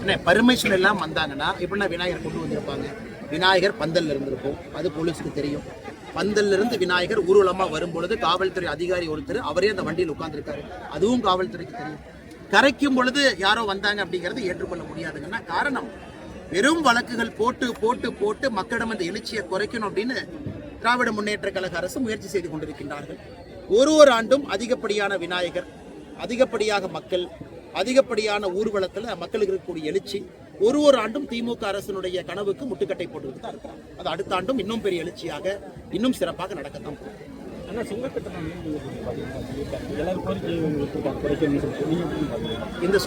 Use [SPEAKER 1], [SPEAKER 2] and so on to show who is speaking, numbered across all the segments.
[SPEAKER 1] என்ன பர்மிஷன் எல்லாம் வந்தாங்கன்னா எப்படின்னா விநாயகர் கொண்டு வந்திருப்பாங்க. விநாயகர் பந்தல்ல இருந்திருக்கும். அது போலீஸ்க்கு தெரியும். பந்தல்ல இருந்து விநாயகர் ஊர்வலமா வரும்பொழுது காவல்துறை அதிகாரி ஒருத்தர் அவரே அந்த வண்டியில் உட்கார்ந்துருக்காரு. அதுவும் காவல்துறைக்கு தெரியும். கரைக்கும் பொழுது யாரோ வந்தாங்க அப்படிங்கறது ஏற்றுக்கொள்ள முடியாதுங்கன்னா காரணம் வெறும் வழக்குகள் போட்டு போட்டு போட்டு மக்களிடம் அந்த எழுச்சியை குறைக்கணும் அப்படின்னு திராவிட முன்னேற்ற கழக அரசு முயற்சி செய்து கொண்டிருக்கின்றார்கள். ஒரு ஒரு ஆண்டும் அதிகப்படியான விநாயகர் அதிகப்படியாக மக்கள் அதிகப்படியான ஊர்வலத்துல மக்களுக்கு இருக்கக்கூடிய எழுச்சி ஒரு ஒரு ஆண்டும் திமுக அரசினுடைய கனவுக்கு முட்டுக்கட்டை போட்டுக்கிட்டு தான் இருக்கிறாங்க. அது அடுத்த ஆண்டும் இன்னும் பெரிய எழுச்சியாக இன்னும் சிறப்பாக நடக்கத்தான்? இந்த.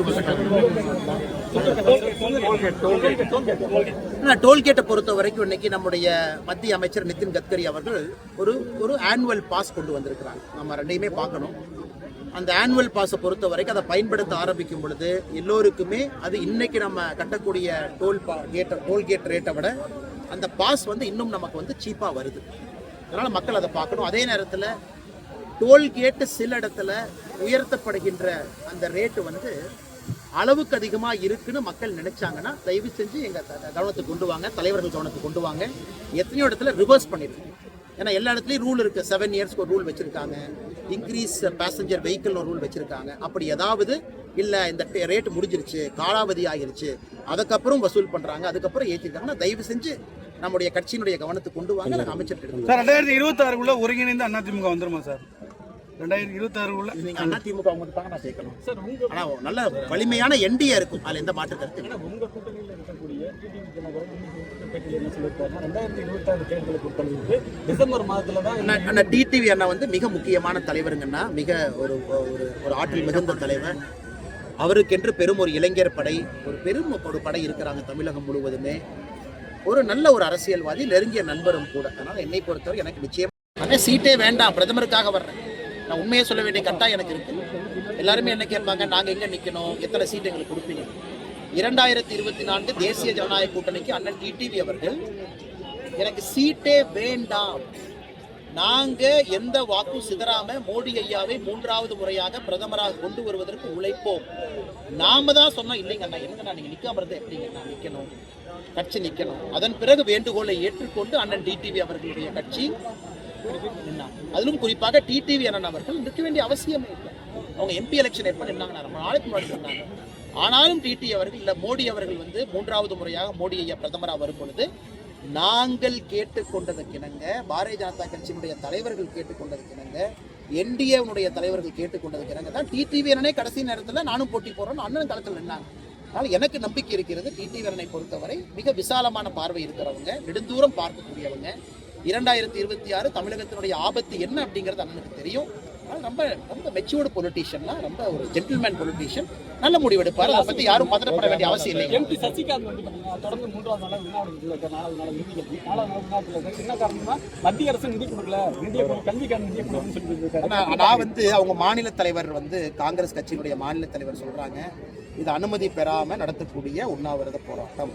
[SPEAKER 1] டோல்கேட்டை பொறுத்த வரைக்கும் இன்னைக்கு நம்முடைய மத்திய அமைச்சர் நிதின் கட்கரி அவர்கள் ஒரு ஒரு ஆனுவல் பாஸ் கொண்டு வந்திருக்கிறாங்க நம்ம ரெண்டையுமே பார்க்கணும். அந்த ஆனுவல் பாஸை பொறுத்த வரைக்கும் அதை பயன்படுத்த ஆரம்பிக்கும் பொழுது எல்லோருக்குமே அது இன்னைக்கு நம்ம கட்டக்கூடிய டோல் பா கேட்டை டோல்கேட் ரேட்டை விட அந்த பாஸ் வந்து இன்னும் நமக்கு வந்து சீப்பாக வருது. அதனால் மக்கள் அதை பார்க்கணும். அதே நேரத்தில் டோல்கேட்டு சில இடத்துல உயர்த்தப்படுகின்ற அந்த ரேட்டு வந்து அளவுக்கு அதிகமாக இருக்குன்னு மக்கள் நினைச்சாங்கன்னா தயவு செஞ்சு எங்கள் கவனத்துக்கு கொண்டு வாங்க தலைவர்கள் கவனத்துக்கு கொண்டு வாங்க. எத்தனையோ இடத்துல ரிவர்ஸ் பண்ணியிருக்கு ஏன்னா எல்லா இடத்துலையும் ரூல் இருக்குது செவன் இயர்ஸ்க்கு ஒரு ரூல் வச்சுருக்காங்க. இன்க்ரீஸ் பேசஞ்சர் வெஹிக்கிள் ஒரு ரூல் வச்சிருக்காங்க அப்படி ஏதாவது இல்லை இந்த ரேட் முடிஞ்சிருச்சு காலாவதி ஆகிருச்சு அதுக்கப்புறம் வசூல் பண்றாங்க அதுக்கப்புறம் ஏற்றிருக்காங்கன்னா தயவு செஞ்சு நம்முடைய கட்சியினுடைய கவனத்துக்கு கொண்டு வாங்க நாங்கள் எடுத்துக்கிறோம்.
[SPEAKER 2] சார் ரெண்டாயிரத்தி இருபத்தி ஆறுக்குள்ள ஒருங்கிணைந்த அதிமுக வந்துருமா சார் ரெண்டாயிரத்தி இருபத்தி ஆறுக்குள்ள
[SPEAKER 1] நீங்க அண்ணா திமுக அவங்க தாங்க நான் சேர்க்கணும் ஆனா நல்ல வலிமையான என்டிஏ இருக்கும் அதுல எந்த மாற்று கருத்து இல்லை.
[SPEAKER 3] ஆனா உங்க கூட்டணியில இருக்கக்கூடிய டிடிவி தினகரன் என்ன சொல்லியிருக்காருன்னா, ரெண்டாயிரத்தி டிசம்பர் மாதத்துல தான்
[SPEAKER 1] அண்ணா- டிடிவி அண்ணா வந்து மிக முக்கியமான தலைவருங்கன்னா மிக ஒரு ஒரு ஒரு ஆற்றல் மிகுந்த தலைவர். அவருக்கென்று பெரும் ஒரு இளைஞர் படை ஒரு பெரும் ஒரு படை இருக்கிறாங்க தமிழகம் முழுவதுமே. ஒரு நல்ல ஒரு அரசியல்வாதி நெருங்கிய நண்பரும் கூட. அதனால என்னை பொறுத்தவரை எனக்கு நிச்சயம் ஆனால் சீட்டே வேண்டாம். பிரதமருக்காக வர்றேன். நான் உண்மையை சொல்ல வேண்டிய கட்டாயம் எனக்கு இருக்கு. எல்லாருமே என்ன கேட்பாங்க நாங்கள் எங்கே நிற்கணும் எத்தனை சீட் எங்களுக்கு கொடுப்பீங்க? இரண்டாயிரத்தி இருபத்தி நான்கு தேசிய ஜனநாயக கூட்டணிக்கு அண்ணன் டிடிவி அவர்கள் எனக்கு சீட்டே வேண்டாம். நாங்க எந்த வாக்கும் சிதறாம மோடி ஐயாவை மூன்றாவது முறையாக பிரதமராக கொண்டு வருவதற்கு உழைப்போம். நாம தான் சொன்னோம் இல்லைங்கண்ணா என்னங்கண்ணா நீங்க நிக்காம இருந்தா நான் நிக்கணும்? கட்சி நிக்கணும். அதன் பிறகு வேண்டுகோளை ஏற்றுக்கொண்டு அண்ணன் டிடிவி அவர்களுடைய கட்சி அதிலும் குறிப்பாக டிடிவி அண்ணன் அவர்கள் நிற்க வேண்டிய அவசியமே இல்லை. அவங்க எம்பி எலெக்ஷன் எப்ப நின்னாங்க ரொம்ப நாளைக்கு முன்னாடி சொன்னாங்க. ஆனாலும் டிடி அவர்கள் இல்ல மோடி அவர்கள் வந்து மூன்றாவது முறையாக மோடி ஐயா பிரதமராக வரும் பொழுது நாங்கள் கேட்டுக்கொண்டதற்கிணங்க பாரதிய ஜனதா கட்சியினுடைய தலைவர்கள் கேட்டுக்கொண்டதற்கிணங்க என்டிஏனுடைய தலைவர்கள் கேட்டுக்கொண்டதற்கிணங்க தான் டிடி வீரனே கடைசி நேரத்தில் நானும் போட்டி போறேன்னு அண்ணனும் களத்தில் நின்னாங்க. அதனால் எனக்கு நம்பிக்கை இருக்கிறது டிடி வீரனை பொறுத்தவரை மிக விசாலமான பார்வை இருக்கிறவங்க நெடுந்தூரம் பார்க்கக்கூடியவங்க. இரண்டாயிரத்தி இருபத்தி ஆறு தமிழகத்தினுடைய ஆபத்து என்ன அப்படிங்கிறது அண்ணனுக்கு தெரியும். ரொம்ப ரொம்ப மெச்சூர்டு பொலிட்டீஷியன்லாம் ரொம்ப ஒரு ஜென்டில்மேன் பொலிட்டீஷியன் நல்ல முடிவெடுப்பார். அதை பத்தி யாரும் பதட்டப்பட வேண்டிய அவசியம் இல்லை
[SPEAKER 3] எம்பி சசிகாந்த் வந்து தொடர்ந்து மூன்றாவது நாளா வினாவளத்தில் இருக்க. நாலாவது நாள் நிதி கேள்வி நாலாவது நாள் இருக்க என்ன காரணம்னா மத்திய அரசு நிதி கொடுக்கல. நிதியை கல்விக்கான நிதியை கொடுக்கணும்னு சொல்லிட்டு இருக்காரு.
[SPEAKER 1] நான் வந்து அவங்க மாநில தலைவர் வந்து காங்கிரஸ் கட்சியினுடைய மாநில தலைவர் சொல்றாங்க. இது அனுமதி பெறாமல் நடத்தக்கூடிய உண்ணாவிரத போராட்டம்.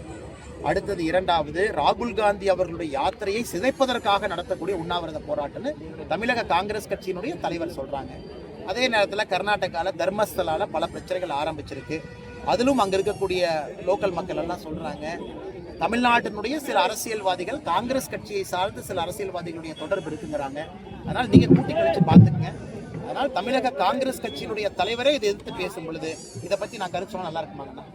[SPEAKER 1] அடுத்தது இரண்டாவது ராகுல் காந்தி அவர்களுடைய யாத்திரையை சிதைப்பதற்காக நடத்தக்கூடிய உண்ணாவிரத போராட்டம்னு தமிழக காங்கிரஸ் கட்சியினுடைய தலைவர் சொல்கிறாங்க அதே நேரத்தில் கர்நாடகாவில் தர்மஸ்தலால் பல பிரச்சனைகள் ஆரம்பிச்சிருக்கு. அதிலும் அங்கே இருக்கக்கூடிய லோக்கல் மக்கள் எல்லாம் சொல்கிறாங்க தமிழ்நாட்டினுடைய சில அரசியல்வாதிகள் காங்கிரஸ் கட்சியை சார்ந்து சில அரசியல்வாதிகளுடைய தொடர்பு இருக்குங்கிறாங்க. அதனால் நீங்கள் கூட்டி கழிச்சு பார்த்துக்குங்க. அதனால் தமிழக காங்கிரஸ் கட்சியினுடைய தலைவரே இதை எதிர்த்து பேசும் பொழுது இதை பத்தி நான் கருத்து சொன்னால் நல்லா இருக்குமாங்கண்ணா